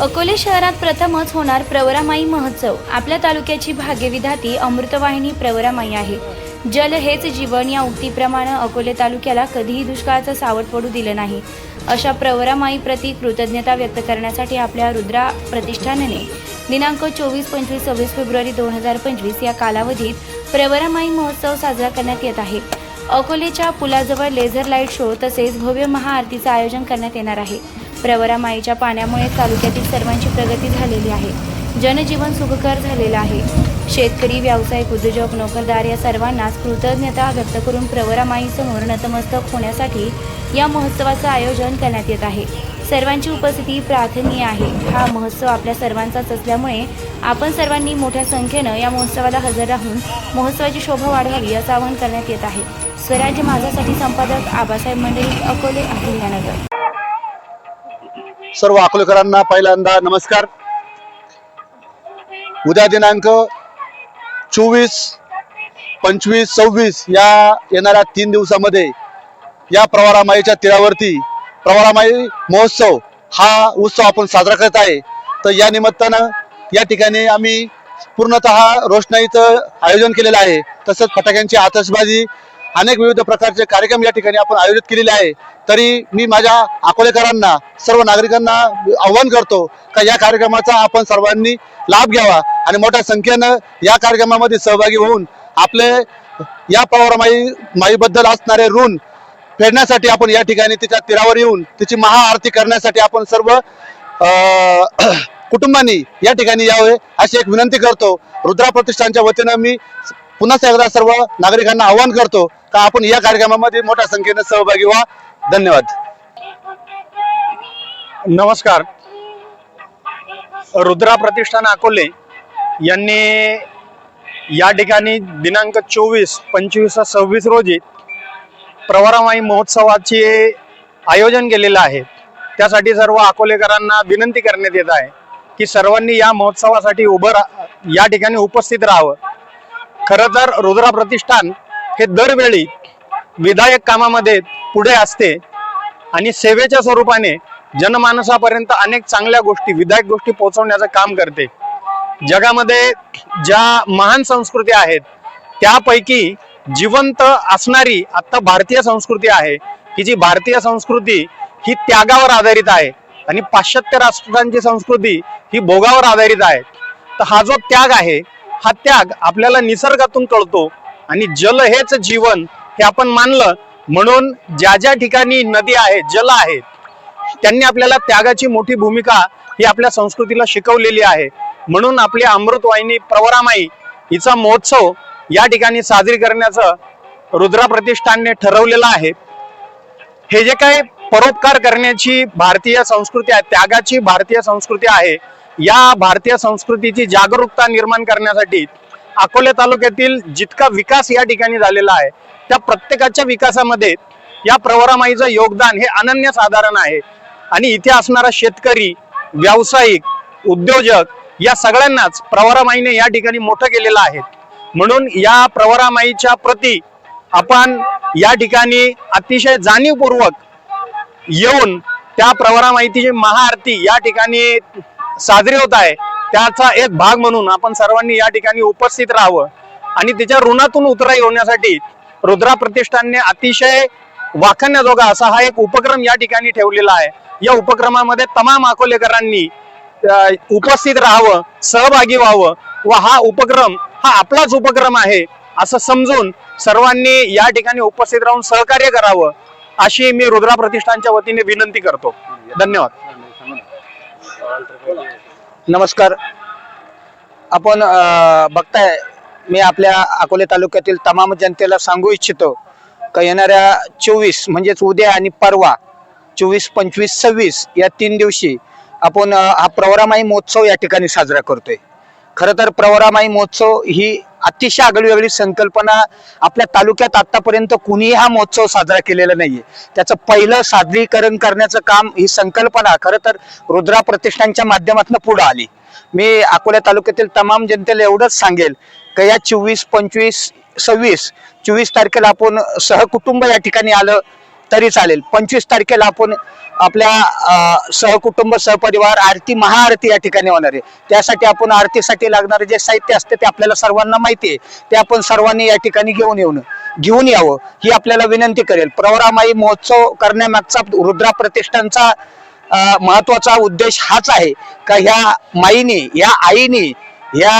अकोले शहरात प्रथमच होणार प्रवरामाई महोत्सव. आपल्या तालुक्याची भाग्यविधाती अमृतवाहिनी प्रवरामाई आहे. जल हेच जीवन या उक्तीप्रमाणे अकोले तालुक्याला कधीही दुष्काळाचं सावट पडू दिलं नाही. अशा प्रवरामाई प्रती कृतज्ञता व्यक्त करण्यासाठी आपल्या रुद्रा प्रतिष्ठानाने दिनांक चोवीस पंचवीस सव्वीस फेब्रुवारी दोन हजार पंचवीस या कालावधीत प्रवरामाई महोत्सव साजरा करण्यात येत आहे. अकोलेच्या पुलाजवळ लेझर लाइट शो तसेच भव्य महाआरतीचं आयोजन करण्यात येणार आहे. प्रवरा माईच्या पाण्यामुळे तालुक्यातील सर्वांची प्रगती झालेली आहे. जनजीवन सुखकर झालेलं आहे. शेतकरी व्यावसायिक उद्योजक नोकरदार या सर्वांनाच कृतज्ञता व्यक्त करून प्रवरा माईसमोर नतमस्तक होण्यासाठी या महोत्सवाचं आयोजन करण्यात येत आहे. सर्वांची उपस्थिती प्रार्थनीय आहे. हा महोत्सव आपल्या सर्वांचाच असल्यामुळे आपण सर्वांनी मोठ्या संख्येनं या महोत्सवाला हजर राहून महोत्सवाची शोभा वाढवावी असं आवाहन करण्यात येत आहे. स्वराज्य माझ्यासाठी संपादक आबासाहेब मंडळी अकोले अहिल्यानगर. सर्व अकोलेकरांना पहिल्यांदा नमस्कार. उद्या दिनांक चोवीस पंचवीस सव्वीस या येणाऱ्या तीन दिवसामध्ये या प्रवारामाईच्या तीरावरती प्रवारामाई महोत्सव हा उत्सव आपण साजरा करत आहे. तर या निमित्तानं या ठिकाणी आम्ही पूर्णतः रोषणाईचं आयोजन केलेलं आहे. तसंच फटाक्यांची आतषबाजी अनेक विविध प्रकारचे कार्यक्रम या ठिकाणी आपण आयोजित केलेले आहे. तरी मी माझ्या अकोलेकरांना सर्व नागरिकांना आव्हान करतो का या कार्यक्रमाचा आपण सर्वांनी लाभ घ्यावा आणि मोठ्या संख्येनं या कार्यक्रमामध्ये सहभागी होऊन आपले या प्रवारामाई माईबद्दल असणारे ऋण फेडण्यासाठी आपण या ठिकाणी तिच्या तीरावर येऊन तिची महाआरती करण्यासाठी आपण सर्व कुटुंबांनी या ठिकाणी यावे अशी एक विनंती करतो. रुद्रा प्रतिष्ठानच्या वतीनं मी पुन्हा एकदा सर्व नागरिकांना आवाहन करतो का आपण या कार्यक्रमामध्ये मोठ्या संख्येने सहभागी व्हा. धन्यवाद. नमस्कार. रुद्रा प्रतिष्ठान अकोले यांनी या ठिकाणी दिनांक चोवीस पंचवीस सव्वीस रोजी प्रवरामाई महोत्सवाचे आयोजन केलेलं आहे. त्यासाठी सर्व अकोलेकरांना विनंती करण्यात येत आहे की सर्वांनी या महोत्सवासाठी उभं या ठिकाणी उपस्थित राहावं. खरं तर रुद्रा प्रतिष्ठान हे दरवेळी विधायक कामामध्ये पुढे असते आणि सेवेच्या स्वरूपाने जनमानसापर्यंत अनेक चांगल्या गोष्टी विधायक गोष्टी पोहोचवण्याचं काम करते. जगामध्ये ज्या महान संस्कृती आहेत त्यापैकी जिवंत असणारी आत्ता भारतीय संस्कृती आहे. की जी भारतीय संस्कृती ही त्यागावर आधारित आहे. आणि पाश्चात्य राष्ट्रांची संस्कृती ही भोगावर आधारित आहे. तर हा जो त्याग आहे हा त्याग आपल्याला निसर्गातून कळतो आणि जल हेच जीवन हे आपण मानलं म्हणून ज्या ज्या ठिकाणी नदी आहे जल आहे त्यांनी आपल्याला त्यागाची मोठी भूमिका ही आपल्या संस्कृतीला शिकवलेली आहे. म्हणून आपली अमृतवाहिनी प्रवरामाई हिचा महोत्सव या ठिकाणी साजरी करण्याचं रुद्रा प्रतिष्ठानने ठरवलेलं आहे. हे जे काही परोपकार करण्याची भारतीय संस्कृती आहे त्यागाची भारतीय संस्कृती आहे या भारतीय संस्कृतीची जागरूकता निर्माण करण्यासाठी अकोले तालुक्यातील जितका विकास या ठिकाणी झालेला आहे त्या प्रत्येकाच्या विकासामध्ये या प्रवरामाईचं योगदान हे अनन्यसाधारण आहे. आणि इथे असणारा शेतकरी व्यावसायिक उद्योजक या सगळ्यांनाच प्रवरामाईने या ठिकाणी मोठं केलेलं आहे. म्हणून या प्रवरामाईच्या प्रती आपण या ठिकाणी अतिशय जाणीवपूर्वक येऊन त्या प्रवरामाईची महाआरती या ठिकाणी साजरी होत आहे. त्याचा एक भाग म्हणून आपण सर्वांनी या ठिकाणी उपस्थित राहावं. आणि तिच्या ऋणातून उतराई होण्यासाठी रुद्रा प्रतिष्ठानने अतिशय वाखण्याजोगा असा हा एक उपक्रम या ठिकाणी ठेवलेला आहे. या उपक्रमामध्ये तमाम अकोलेकरांनी उपस्थित राहावं सहभागी व्हावं व हा उपक्रम हा आपलाच उपक्रम आहे असं समजून सर्वांनी या ठिकाणी उपस्थित राहून सहकार्य करावं अशी मी रुद्रा प्रतिष्ठानच्या वतीने विनंती करतो. धन्यवाद. नमस्कार. आपण बघताय मी आपल्या अकोले तालुक्यातील तमाम जनतेला सांगू इच्छितो का येणाऱ्या चोवीस म्हणजेच उद्या आणि परवा चोवीस पंचवीस सव्वीस या तीन दिवशी आपण हा प्रवरामाई महोत्सव या ठिकाणी साजरा करतोय. खरं तर प्रवरामाई महोत्सव ही अतिशय आगळीवेगळी संकल्पना आपल्या तालुक्यात आतापर्यंत कुणीही हा महोत्सव साजरा केलेला नाहीये. त्याचं पहिलं सादरीकरण करण्याचं काम ही संकल्पना खरं तर रुद्रा प्रतिष्ठानच्या माध्यमातून पुढे आली. मी अकोला तालुक्यातील तमाम जनतेला एवढंच सांगेल की या चोवीस पंचवीस सव्वीस चोवीस तारखेला आपण सहकुटुंब या ठिकाणी आलं. तरी चालेल. पंचवीस तारखेला आपण आपल्या सहकुटुंब सहपरिवार आरती महाआरती या ठिकाणी होणार आहे. त्यासाठी आपण आरतीसाठी लागणारे जे साहित्य असते ते आपल्याला सर्वांना माहिती आहे. ते आपण सर्वांनी या ठिकाणी घेऊन येऊन घेऊन यावं ही आपल्याला विनंती करेल. प्रवरामाई महोत्सव करण्यामागचा रुद्रा प्रतिष्ठानचा महत्त्वाचा उद्देश हाच आहे का ह्या माईने या आईने या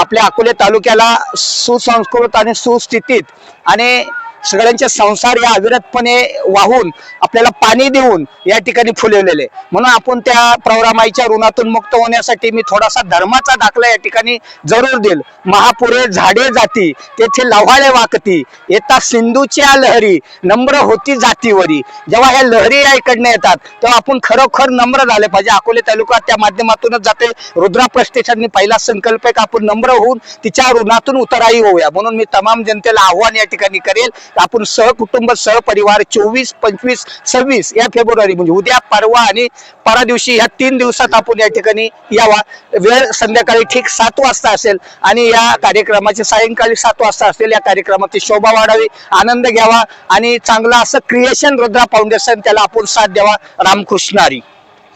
आपल्या अकोले तालुक्याला सुसंस्कृत आणि सुस्थितीत आणि सगळ्यांचे संसार या अविरतपणे वाहून आपल्याला पाणी देऊन या ठिकाणी फुलवलेले. म्हणून आपण त्या प्रवरामाईच्या ऋणातून मुक्त होण्यासाठी मी थोडासा धर्माचा दाखला या ठिकाणी जरूर देईल. महापुरे झाडे जाती तेथे लव्हाळे वाकती येता सिंधूच्या लहरी नम्र होती जातीवरी. जेव्हा ह्या लहरी या येतात तेव्हा आपण खरोखर नम्र झाले पाहिजे. अकोले तालुका त्या माध्यमातूनच जाते. रुद्रा प्रतिष्ठाननी पहिला संकल्प आहे का आपण नम्र होऊन तिच्या ऋणातून उतराई होऊया. म्हणून मी तमाम जनतेला आव्हान या ठिकाणी करेल आपण सहकुटुंब सहपरिवार चोवीस पंचवीस सव्वीस या फेब्रुवारी म्हणजे उद्या परवा आणि परा दिवशी ह्या तीन दिवसात आपण या ठिकाणी यावा. वेळ संध्याकाळी ठीक सात वाजता असेल आणि या कार्यक्रमाचे सायंकाळी सात वाजता असेल या कार्यक्रमाची शोभा वाढावी आनंद घ्यावा आणि चांगला असं क्रिएशन रुद्रा फाउंडेशन त्याला आपण साथ द्यावा. रामकृष्णारी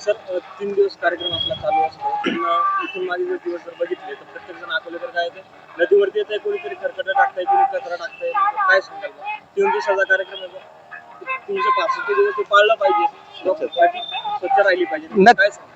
सर तीन दिवस कार्यक्रम आपला चालू असतो. इथून जर दिवस जर बघितले तर प्रत्येक जण अकोलेकर काय नदीवरती येत आहे कोणीतरी टाकताय कोणी कचरा टाकताय. तीन दिवसाचा कार्यक्रम. तीनशे पासष्ट दिवस ते पाळलं पाहिजे स्वच्छ राहिली पाहिजे.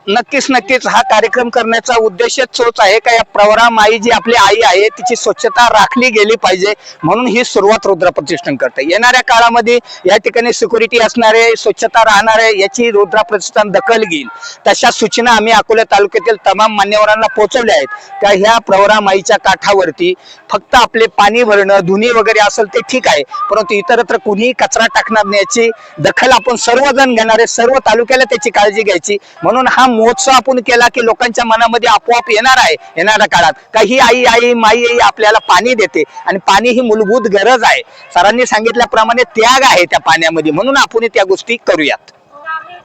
नक्कीच नक्कीच. हा कार्यक्रम करण्याचा उद्देशच तोच आहे का या प्रवरा माई जी आपली आई आहे तिची स्वच्छता राखली गेली पाहिजे म्हणून ही सुरुवात रुद्र प्रतिष्ठान करते. येणाऱ्या काळामध्ये या ठिकाणी सिक्युरिटी असणारे स्वच्छता राहणारे याची रुद्रा प्रतिष्ठान दखल घेईल. तशा सूचना आम्ही अकोला तालुक्यातील तमाम मान्यवरांना पोहोचवल्या आहेत. का ह्या प्रवरा माईच्या काठावरती फक्त आपले पाणी भरणं धुनी वगैरे असेल ते ठीक आहे. परंतु इतरत्र कुणीही कचरा टाकणार नाही याची दखल आपण सर्वजण घेणारे सर्व तालुक्याला त्याची काळजी घ्यायची. म्हणून हा महोत्सव आपण केला की लोकांच्या मनामध्ये आपोआप येणार आहे येणाऱ्या काळात. का ही आई आई माई आई आपल्याला पाणी देते आणि पाणी ही मूलभूत गरज आहे. सरांनी सांगितल्याप्रमाणे त्याग आहे त्या पाण्यामध्ये. म्हणून आपण त्या गोष्टी करूयात.